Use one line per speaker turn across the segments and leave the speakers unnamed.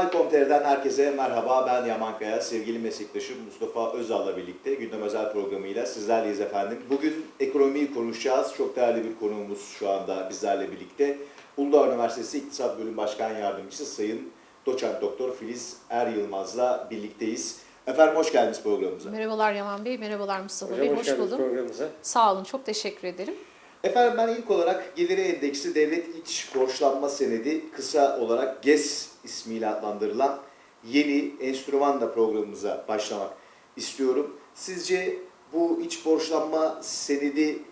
Global.com.tr'den herkese merhaba. Ben Yaman Kaya. Sevgili meslektaşım Mustafa Özal'la birlikte Gündem Özel programıyla sizlerleyiz efendim. Bugün ekonomiyi konuşacağız. Çok değerli bir konuğumuz şu anda bizlerle birlikte. Uludağ Üniversitesi İktisat Bölüm Başkan Yardımcısı Sayın Doçent Doktor Filiz Er Yılmaz'la birlikteyiz. Efendim hoş geldiniz programımıza.
Merhabalar Yaman Bey, merhabalar Mustafa
Hocam
Bey.
hoş,
Hoş
geldiniz
buldum.
programımıza.
Sağ olun, çok teşekkür ederim.
Efendim ben ilk olarak geliri endeksi devlet iç borçlanma senedi kısa olarak GES ismiyle adlandırılan yeni enstrümanla programımıza başlamak istiyorum. Sizce bu iç borçlanma senedi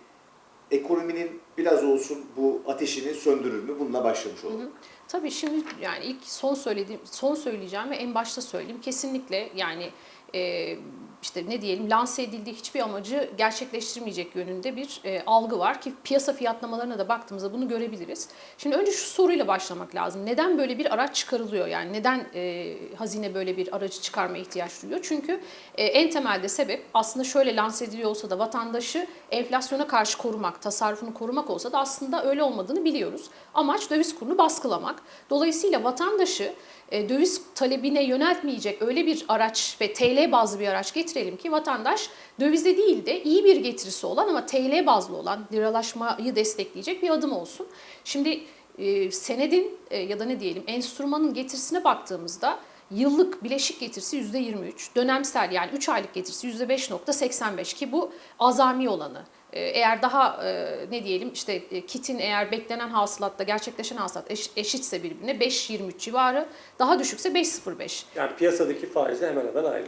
ekonominin biraz olsun bu ateşini söndürür mü? Bununla başlamış olalım.
Tabii şimdi yani ilk son söylediğim, son söyleyeceğim ve en başta söyleyeyim. Kesinlikle yani e, işte ne diyelim lanse edildiği hiçbir amacı gerçekleştirmeyecek yönünde bir e, algı var ki piyasa fiyatlamalarına da baktığımızda bunu görebiliriz. Şimdi önce şu soruyla başlamak lazım. Neden böyle bir araç çıkarılıyor? Yani neden e, hazine böyle bir aracı çıkarmaya ihtiyaç duyuyor? Çünkü e, en temelde sebep aslında şöyle lanse ediliyor olsa da vatandaşı enflasyona karşı korumak, tasarrufunu korumak olsa da aslında öyle olmadığını biliyoruz. Amaç döviz kurunu baskılamak. Dolayısıyla vatandaşı e, döviz talebine yöneltmeyecek öyle bir araç ve TL bazlı bir araç getirelim ki vatandaş dövizde değil de iyi bir getirisi olan ama TL bazlı olan liralaşmayı destekleyecek bir adım olsun. Şimdi e, senedin e, ya da ne diyelim enstrümanın getirisine baktığımızda yıllık bileşik getirisi %23, dönemsel yani 3 aylık getirisi %5.85 ki bu azami olanı. Ee, Eğer daha e, ne diyelim işte e, kitin eğer beklenen hasılatla gerçekleşen hasılat eş- eşitse birbirine 5.23 civarı, daha düşükse 5.05.
Yani piyasadaki faizi hemen hemen aynı.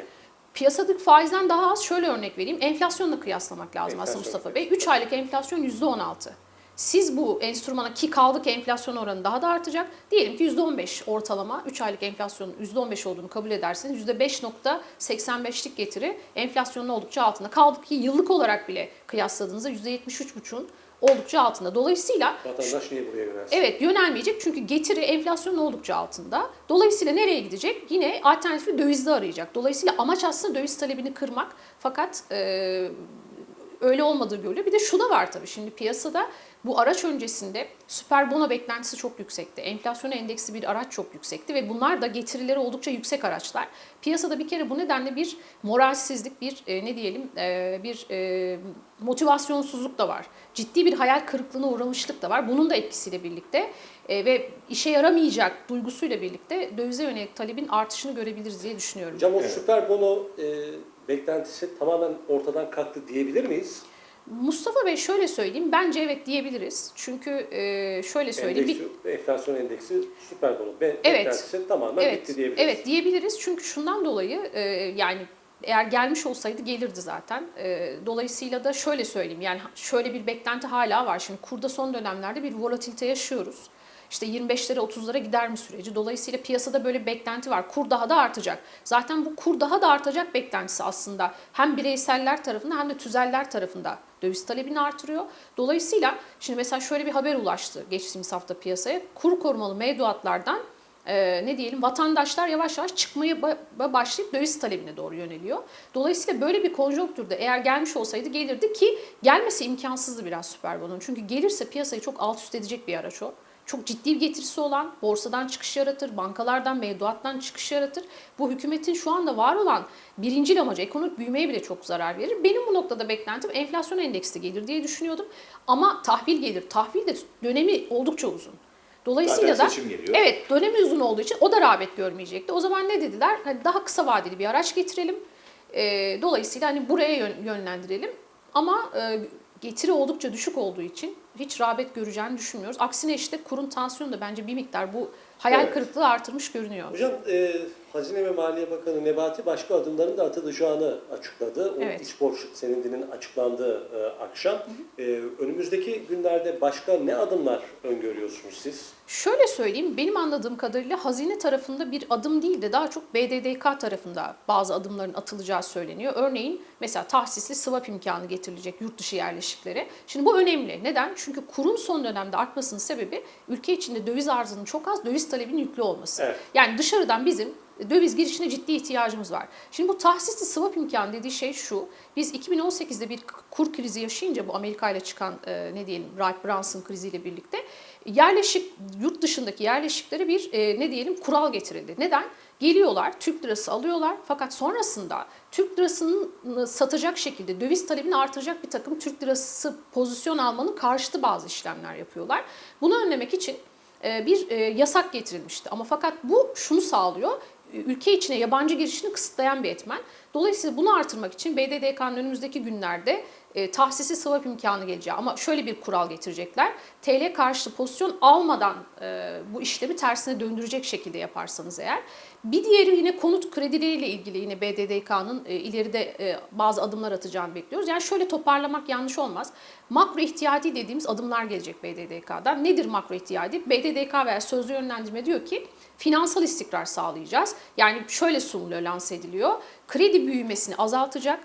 Piyasadaki faizden daha az şöyle örnek vereyim. Enflasyonla kıyaslamak lazım aslında. Mustafa Bey. 3 aylık enflasyon %16. Siz bu enstrümana ki kaldı ki enflasyon oranı daha da artacak. Diyelim ki %15 ortalama 3 aylık enflasyonun %15 olduğunu kabul ederseniz %5.85'lik getiri enflasyonun oldukça altında. Kaldı ki yıllık olarak bile kıyasladığınızda %73,5'un oldukça altında. Dolayısıyla
Vatandaş niye buraya yönelsin?
Evet yönelmeyecek çünkü getiri enflasyonun oldukça altında. Dolayısıyla nereye gidecek? Yine alternatifi dövizde arayacak. Dolayısıyla amaç aslında döviz talebini kırmak. Fakat e, öyle olmadığı görülüyor. Bir de şu da var tabii şimdi piyasada bu araç öncesinde süper bono beklentisi çok yüksekti. Enflasyon endeksi bir araç çok yüksekti ve bunlar da getirileri oldukça yüksek araçlar. Piyasada bir kere bu nedenle bir moralsizlik, bir e, ne diyelim e, bir e, motivasyonsuzluk da var. Ciddi bir hayal kırıklığına uğramışlık da var. Bunun da etkisiyle birlikte e, ve işe yaramayacak duygusuyla birlikte dövize yönelik talebin artışını görebiliriz diye düşünüyorum.
Hocam o süper bono e, beklentisi tamamen ortadan kalktı diyebilir miyiz?
Mustafa Bey şöyle söyleyeyim. Bence evet diyebiliriz. Çünkü e, şöyle söyleyeyim. bir-
Endeksi, enflasyon endeksi süper bono be,
Evet.
beklentisi tamamen
Evet,
bitti diyebiliriz.
evet diyebiliriz. Çünkü şundan dolayı e, yani eğer gelmiş olsaydı gelirdi zaten. E, dolayısıyla da şöyle söyleyeyim. Yani şöyle bir beklenti hala var. Şimdi kurda son dönemlerde bir volatilite yaşıyoruz. İşte 25'lere 30'lara gider mi süreci? Dolayısıyla piyasada böyle beklenti var. Kur daha da artacak. Zaten bu kur daha da artacak beklentisi aslında hem bireyseller tarafında hem de tüzeller tarafında döviz talebini artırıyor. Dolayısıyla şimdi mesela şöyle bir haber ulaştı geçtiğimiz hafta piyasaya. Kur korumalı mevduatlardan e, ne diyelim vatandaşlar yavaş yavaş çıkmaya ba- başlayıp döviz talebine doğru yöneliyor. Dolayısıyla böyle bir konjonktürde eğer gelmiş olsaydı gelirdi ki gelmesi imkansızdı biraz süper bonun. Çünkü gelirse piyasayı çok alt üst edecek bir araç o. Çok ciddi bir getirisi olan, borsadan çıkış yaratır, bankalardan, mevduattan çıkış yaratır. Bu hükümetin şu anda var olan birinci amacı ekonomik büyümeye bile çok zarar verir. Benim bu noktada beklentim enflasyon endeksi gelir diye düşünüyordum. Ama tahvil gelir. Tahvil de dönemi oldukça uzun. Dolayısıyla da evet dönemi uzun olduğu için o da rağbet görmeyecekti. O zaman ne dediler? Hani daha kısa vadeli bir araç getirelim. Ee, dolayısıyla hani buraya yön- yönlendirelim. Ama e, getiri oldukça düşük olduğu için hiç rağbet göreceğini düşünmüyoruz. Aksine işte kurun tansiyonu da bence bir miktar bu hayal
Evet.
kırıklığı artırmış görünüyor.
Hocam e, Hazine ve Maliye Bakanı Nebati başka adımların da atılacağını açıkladı. O
Evet.
iç borç senedinin açıklandığı e, akşam. E, önümüzdeki günlerde başka ne adımlar öngörüyorsunuz siz?
Şöyle söyleyeyim, benim anladığım kadarıyla hazine tarafında bir adım değil de daha çok BDDK tarafında bazı adımların atılacağı söyleniyor. Örneğin mesela tahsisli swap imkanı getirilecek yurt dışı yerleşiklere. Şimdi bu önemli. Neden? Çünkü kurun son dönemde artmasının sebebi ülke içinde döviz arzının çok az, döviz talebinin yüklü olması.
Evet.
Yani dışarıdan bizim döviz girişine ciddi ihtiyacımız var. Şimdi bu tahsisli swap imkanı dediği şey şu. Biz 2018'de bir kur krizi yaşayınca bu Amerika ile çıkan e, ne diyelim Wright Brunson kriziyle birlikte yerleşik yurt dışındaki yerleşiklere bir e, ne diyelim kural getirildi. Neden? Geliyorlar, Türk lirası alıyorlar fakat sonrasında Türk lirasını satacak şekilde döviz talebini artıracak bir takım Türk lirası pozisyon almanın karşıtı bazı işlemler yapıyorlar. Bunu önlemek için e, bir yasak getirilmişti. Ama fakat bu şunu sağlıyor. Ülke içine yabancı girişini kısıtlayan bir etmen. Dolayısıyla bunu artırmak için BDDK'nın önümüzdeki günlerde e, tahsisi swap imkanı geleceği ama şöyle bir kural getirecekler. TL karşıtı pozisyon almadan e, bu işlemi tersine döndürecek şekilde yaparsanız eğer. Bir diğeri yine konut kredileriyle ilgili yine BDDK'nın e, ileride e, bazı adımlar atacağını bekliyoruz. Yani şöyle toparlamak yanlış olmaz. Makro ihtiyati dediğimiz adımlar gelecek BDDK'dan. Nedir makro ihtiyati? BDDK veya sözlü yönlendirme diyor ki finansal istikrar sağlayacağız. Yani şöyle sunuluyor, lanse ediliyor. Kredi büyümesini azaltacak,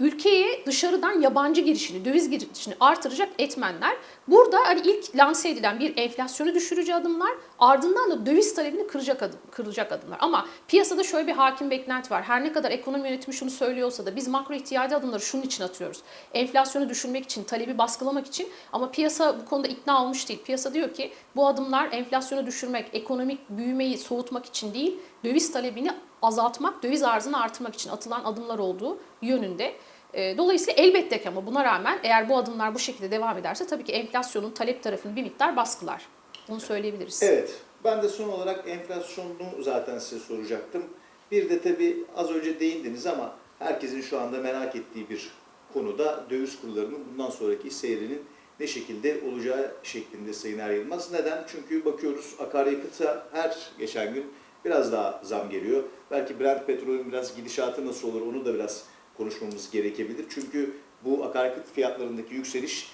ülkeye dışarıdan yabancı girişini, döviz girişini artıracak etmenler. Burada hani ilk lanse edilen bir enflasyonu düşürücü adımlar, ardından da döviz talebini kıracak adım, kıracak adımlar. Ama piyasada şöyle bir hakim beklenti var. Her ne kadar ekonomi yönetimi şunu söylüyorsa da biz makro ihtiyacı adımları şunun için atıyoruz. Enflasyonu düşürmek için, talebi baskılamak için ama piyasa bu konuda ikna olmuş değil. Piyasa diyor ki bu adımlar enflasyonu düşürmek, ekonomik büyümeyi soğutmak için değil, döviz talebini azaltmak, döviz arzını artırmak için atılan adımlar olduğu yönünde. Dolayısıyla elbette ki ama buna rağmen eğer bu adımlar bu şekilde devam ederse tabii ki enflasyonun talep tarafını bir miktar baskılar. Bunu söyleyebiliriz.
Evet, ben de son olarak enflasyonunu zaten size soracaktım. Bir de tabii az önce değindiniz ama herkesin şu anda merak ettiği bir konuda döviz kurlarının bundan sonraki seyrinin ne şekilde olacağı şeklinde Sayın Er Yılmaz. Neden? Çünkü bakıyoruz akaryakıta her geçen gün biraz daha zam geliyor. Belki Brent petrolün biraz gidişatı nasıl olur onu da biraz konuşmamız gerekebilir. Çünkü bu akaryakıt fiyatlarındaki yükseliş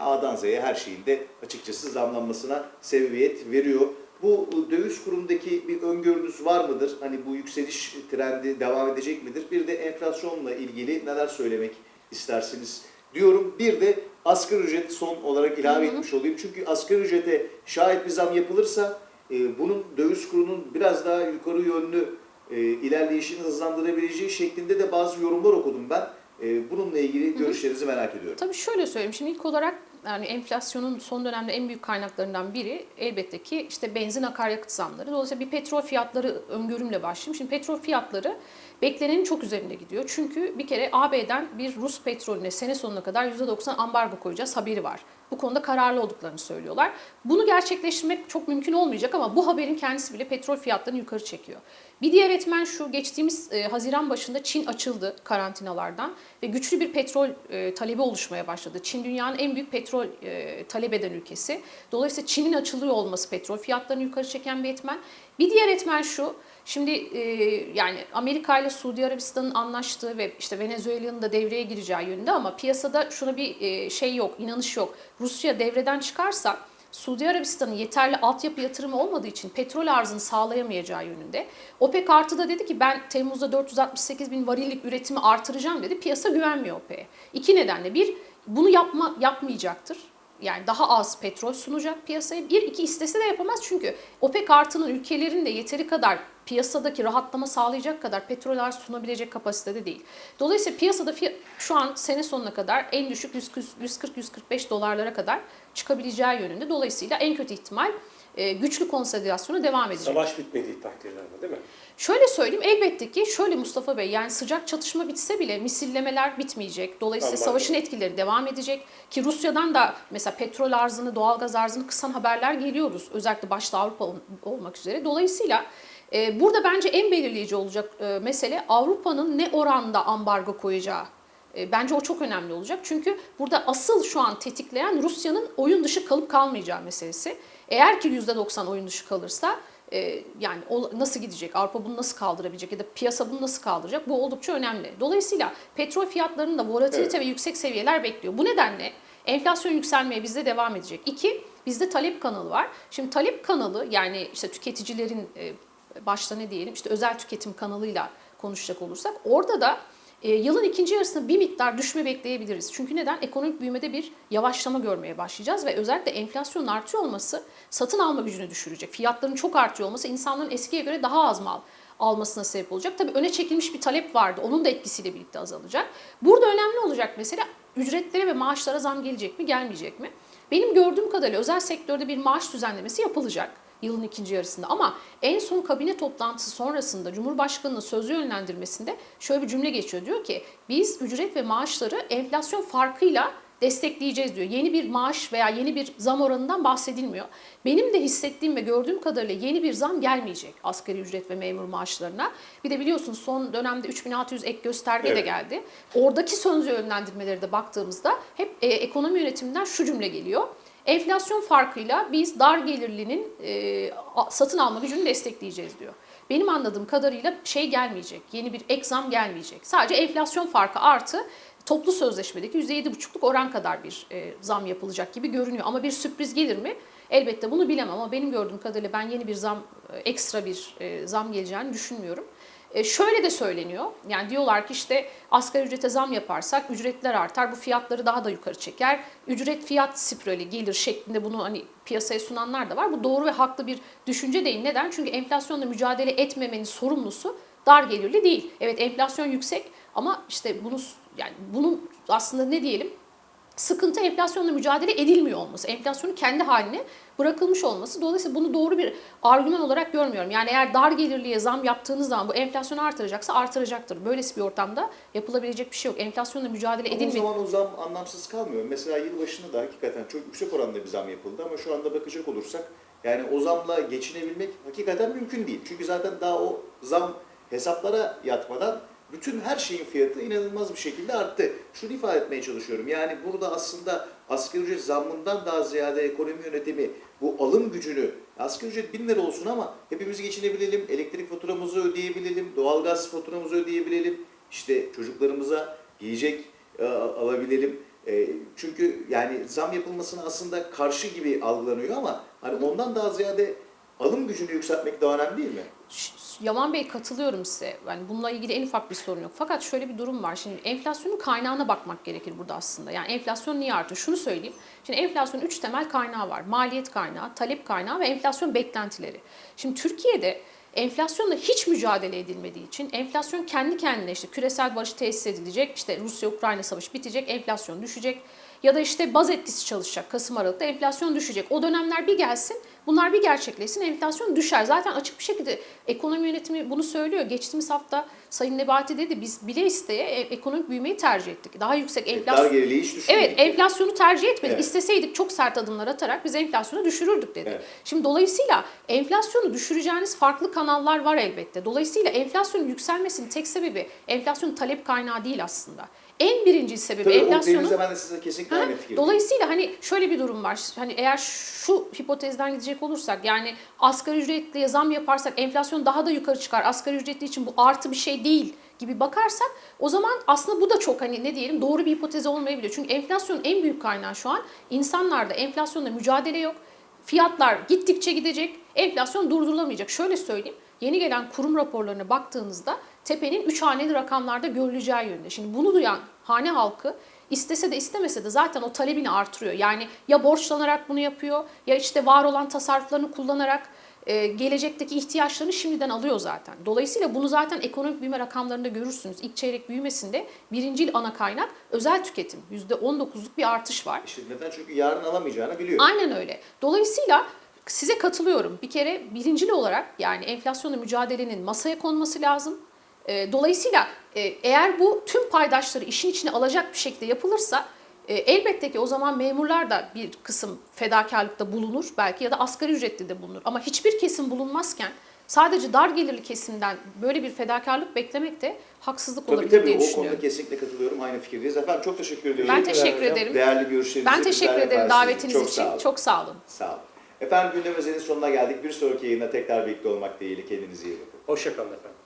A'dan Z'ye her şeyin de açıkçası zamlanmasına sebebiyet veriyor. Bu döviz kurundaki bir öngörünüz var mıdır? Hani bu yükseliş trendi devam edecek midir? Bir de enflasyonla ilgili neler söylemek istersiniz diyorum. Bir de asgari ücret son olarak ilave
Hı hı.
etmiş olayım. Çünkü asgari ücrete şayet bir zam yapılırsa e, bunun döviz kurunun biraz daha yukarı yönlü e, ilerleyişini hızlandırabileceği şeklinde de bazı yorumlar okudum ben. E, bununla ilgili görüşlerinizi merak ediyorum.
Tabii şöyle söyleyeyim. Şimdi ilk olarak yani enflasyonun son dönemde en büyük kaynaklarından biri elbette ki işte benzin akaryakıt zamları. Dolayısıyla bir petrol fiyatları öngörümle başlayayım. Şimdi petrol fiyatları beklenenin çok üzerinde gidiyor. Çünkü bir kere AB'den bir Rus petrolüne sene sonuna kadar %90 ambargo koyacağız haberi var. Bu konuda kararlı olduklarını söylüyorlar. Bunu gerçekleştirmek çok mümkün olmayacak ama bu haberin kendisi bile petrol fiyatlarını yukarı çekiyor. Bir diğer etmen şu, geçtiğimiz e, Haziran başında Çin açıldı karantinalardan ve güçlü bir petrol e, talebi oluşmaya başladı. Çin dünyanın en büyük petrol e, talep eden ülkesi. Dolayısıyla Çin'in açılıyor olması petrol fiyatlarını yukarı çeken bir etmen. Bir diğer etmen şu, şimdi e, yani Amerika ile Suudi Arabistan'ın anlaştığı ve işte Venezuela'nın da devreye gireceği yönünde ama piyasada şuna bir e, şey yok, inanış yok. Rusya devreden çıkarsa Suudi Arabistan'ın yeterli altyapı yatırımı olmadığı için petrol arzını sağlayamayacağı yönünde. OPEC artı da dedi ki ben Temmuz'da 468 bin varillik üretimi artıracağım dedi. Piyasa güvenmiyor OPEC'e. İki nedenle. Bir, bunu yapma, yapmayacaktır. Yani daha az petrol sunacak piyasaya. Bir, iki istese de yapamaz çünkü OPEC artının ülkelerin de yeteri kadar piyasadaki rahatlama sağlayacak kadar petrol arz sunabilecek kapasitede değil. Dolayısıyla piyasada şu an sene sonuna kadar en düşük 140-145 dolarlara kadar çıkabileceği yönünde. Dolayısıyla en kötü ihtimal e, güçlü konsolidasyona devam edecek.
Savaş bitmediği takdirde ama değil mi?
Şöyle söyleyeyim elbette ki şöyle Mustafa Bey yani sıcak çatışma bitse bile misillemeler bitmeyecek. Dolayısıyla
Ambargo.
savaşın etkileri devam edecek. Ki Rusya'dan da mesela petrol arzını, doğalgaz arzını kısan haberler geliyoruz. Özellikle başta Avrupa ol- olmak üzere. Dolayısıyla e, burada bence en belirleyici olacak e, mesele Avrupa'nın ne oranda ambargo koyacağı. E, Bence o çok önemli olacak. Çünkü burada asıl şu an tetikleyen Rusya'nın oyun dışı kalıp kalmayacağı meselesi. Eğer ki %90 oyun dışı kalırsa e, yani nasıl gidecek? Avrupa bunu nasıl kaldırabilecek ya da piyasa bunu nasıl kaldıracak? Bu oldukça önemli. Dolayısıyla petrol fiyatlarının da volatilite
Evet.
ve yüksek seviyeler bekliyor. Bu nedenle enflasyon yükselmeye bizde devam edecek. İki, bizde talep kanalı var. Şimdi talep kanalı yani işte tüketicilerin e, başta ne diyelim işte özel tüketim kanalıyla konuşacak olursak orada da e, yılın ikinci yarısında bir miktar düşme bekleyebiliriz. Çünkü neden? Ekonomik büyümede bir yavaşlama görmeye başlayacağız ve özellikle enflasyonun artıyor olması satın alma gücünü düşürecek. Fiyatların çok artıyor olması insanların eskiye göre daha az mal almasına sebep olacak. Tabii öne çekilmiş bir talep vardı. Onun da etkisiyle birlikte azalacak. Burada önemli olacak mesela ücretlere ve maaşlara zam gelecek mi, gelmeyecek mi? Benim gördüğüm kadarıyla özel sektörde bir maaş düzenlemesi yapılacak yılın ikinci yarısında. Ama en son kabine toplantısı sonrasında Cumhurbaşkanı'nın sözlü yönlendirmesinde şöyle bir cümle geçiyor. Diyor ki biz ücret ve maaşları enflasyon farkıyla destekleyeceğiz diyor. Yeni bir maaş veya yeni bir zam oranından bahsedilmiyor. Benim de hissettiğim ve gördüğüm kadarıyla yeni bir zam gelmeyecek asgari ücret ve memur maaşlarına. Bir de biliyorsunuz son dönemde 3600 ek gösterge de
Evet.
geldi. Oradaki sözlü yönlendirmelere de baktığımızda hep e, ekonomi yönetiminden şu cümle geliyor. Enflasyon farkıyla biz dar gelirlinin e, satın alma gücünü destekleyeceğiz diyor. Benim anladığım kadarıyla şey gelmeyecek, yeni bir ek zam gelmeyecek. Sadece enflasyon farkı artı toplu sözleşmedeki %7,5'luk oran kadar bir e, zam yapılacak gibi görünüyor. Ama bir sürpriz gelir mi? Elbette bunu bilemem ama benim gördüğüm kadarıyla ben yeni bir zam, e, ekstra bir e, zam geleceğini düşünmüyorum. E, şöyle de söyleniyor. Yani diyorlar ki işte asgari ücrete zam yaparsak ücretler artar. Bu fiyatları daha da yukarı çeker. Ücret fiyat spirali gelir şeklinde bunu hani piyasaya sunanlar da var. Bu doğru ve haklı bir düşünce değil. Neden? Çünkü enflasyonla mücadele etmemenin sorumlusu dar gelirli değil. Evet enflasyon yüksek ama işte bunu yani bunun aslında ne diyelim sıkıntı enflasyonla mücadele edilmiyor olması. Enflasyonun kendi haline bırakılmış olması. Dolayısıyla bunu doğru bir argüman olarak görmüyorum. Yani eğer dar gelirliye zam yaptığınız zaman bu enflasyonu artıracaksa artıracaktır. Böylesi bir ortamda yapılabilecek bir şey yok. Enflasyonla mücadele
Ama o zaman o zam anlamsız kalmıyor. Mesela yılbaşında da hakikaten çok yüksek oranda bir zam yapıldı ama şu anda bakacak olursak yani o zamla geçinebilmek hakikaten mümkün değil. Çünkü zaten daha o zam hesaplara yatmadan bütün her şeyin fiyatı inanılmaz bir şekilde arttı. Şunu ifade etmeye çalışıyorum. Yani burada aslında asgari ücret zammından daha ziyade ekonomi yönetimi bu alım gücünü asgari ücret 1000 lira olsun ama hepimiz geçinebilelim, elektrik faturamızı ödeyebilelim, doğalgaz faturamızı ödeyebilelim, işte çocuklarımıza yiyecek e, alabilelim. E, çünkü yani zam yapılmasına aslında karşı gibi algılanıyor ama hani ondan daha ziyade alım gücünü yükseltmek daha önemli değil mi?
Yaman Bey katılıyorum size. Yani bununla ilgili en ufak bir sorun yok. Fakat şöyle bir durum var. Şimdi enflasyonun kaynağına bakmak gerekir burada aslında. Yani enflasyon niye artıyor? Şunu söyleyeyim. Şimdi enflasyonun üç temel kaynağı var. Maliyet kaynağı, talep kaynağı ve enflasyon beklentileri. Şimdi Türkiye'de enflasyonla hiç mücadele edilmediği için enflasyon kendi kendine işte küresel barış tesis edilecek, işte Rusya-Ukrayna savaşı bitecek, enflasyon düşecek. Ya da işte baz etkisi çalışacak Kasım Aralık'ta enflasyon düşecek. O dönemler bir gelsin, bunlar bir gerçekleşsin, enflasyon düşer. Zaten açık bir şekilde ekonomi yönetimi bunu söylüyor. Geçtiğimiz hafta Sayın Nebati dedi biz bile isteye e, ekonomik büyümeyi tercih ettik. Daha yüksek
Dar
enflasyon.
geriliği hiç düşünmedik.
Evet enflasyonu tercih etmedik.
Evet.
İsteseydik çok sert adımlar atarak biz enflasyonu düşürürdük dedi.
Evet.
Şimdi dolayısıyla enflasyonu düşüreceğiniz farklı kanallar var elbette. Dolayısıyla enflasyonun yükselmesinin tek sebebi enflasyonun talep kaynağı değil aslında. En birinci sebebi
Tabii
enflasyonun
ben de size kesinlikle
Ha. Dolayısıyla hani şöyle bir durum var. Hani eğer şu hipotezden gidecek olursak yani asgari ücretliye zam yaparsak enflasyon daha da yukarı çıkar. Asgari ücretli için bu artı bir şey değil gibi bakarsak o zaman aslında bu da çok hani ne diyelim doğru bir hipotez olmayabilir. Çünkü enflasyonun en büyük kaynağı şu an insanlarda enflasyonla mücadele yok. Fiyatlar gittikçe gidecek, enflasyon durdurulamayacak. Şöyle söyleyeyim, yeni gelen kurum raporlarına baktığınızda tepenin 3 haneli rakamlarda görüleceği yönünde. Şimdi bunu duyan hane halkı istese de istemese de zaten o talebini artırıyor. Yani ya borçlanarak bunu yapıyor ya işte var olan tasarruflarını kullanarak e, gelecekteki ihtiyaçlarını şimdiden alıyor zaten. Dolayısıyla bunu zaten ekonomik büyüme rakamlarında görürsünüz. İlk çeyrek büyümesinde birincil ana kaynak özel tüketim. %19'luk bir artış var.
İşte neden? Çünkü yarın alamayacağını biliyor.
Aynen öyle. Dolayısıyla size katılıyorum. Bir kere birincil olarak yani enflasyonla mücadelenin masaya konması lazım. E, Dolayısıyla e, eğer bu tüm paydaşları işin içine alacak bir şekilde yapılırsa e, elbette ki o zaman memurlar da bir kısım fedakarlıkta bulunur belki ya da asgari ücretli de bulunur. Ama hiçbir kesim bulunmazken sadece dar gelirli kesimden böyle bir fedakarlık beklemek de haksızlık
Tabii
olabilir
tabii
diye
o
düşünüyorum.
konuda kesinlikle katılıyorum. Aynı fikirdeyiz. Efendim çok teşekkür ediyorum.
Ben teşekkür ederim.
Değerli görüşlerinizi
Ben teşekkür ederim davetiniz
çok
için.
Sağ olun.
Çok sağ olun.
Sağ olun. Efendim gündem özelinin sonuna geldik. Bir sonraki yayında tekrar birlikte olmak dileğiyle kendinize iyi bakın.
Hoşçakalın efendim.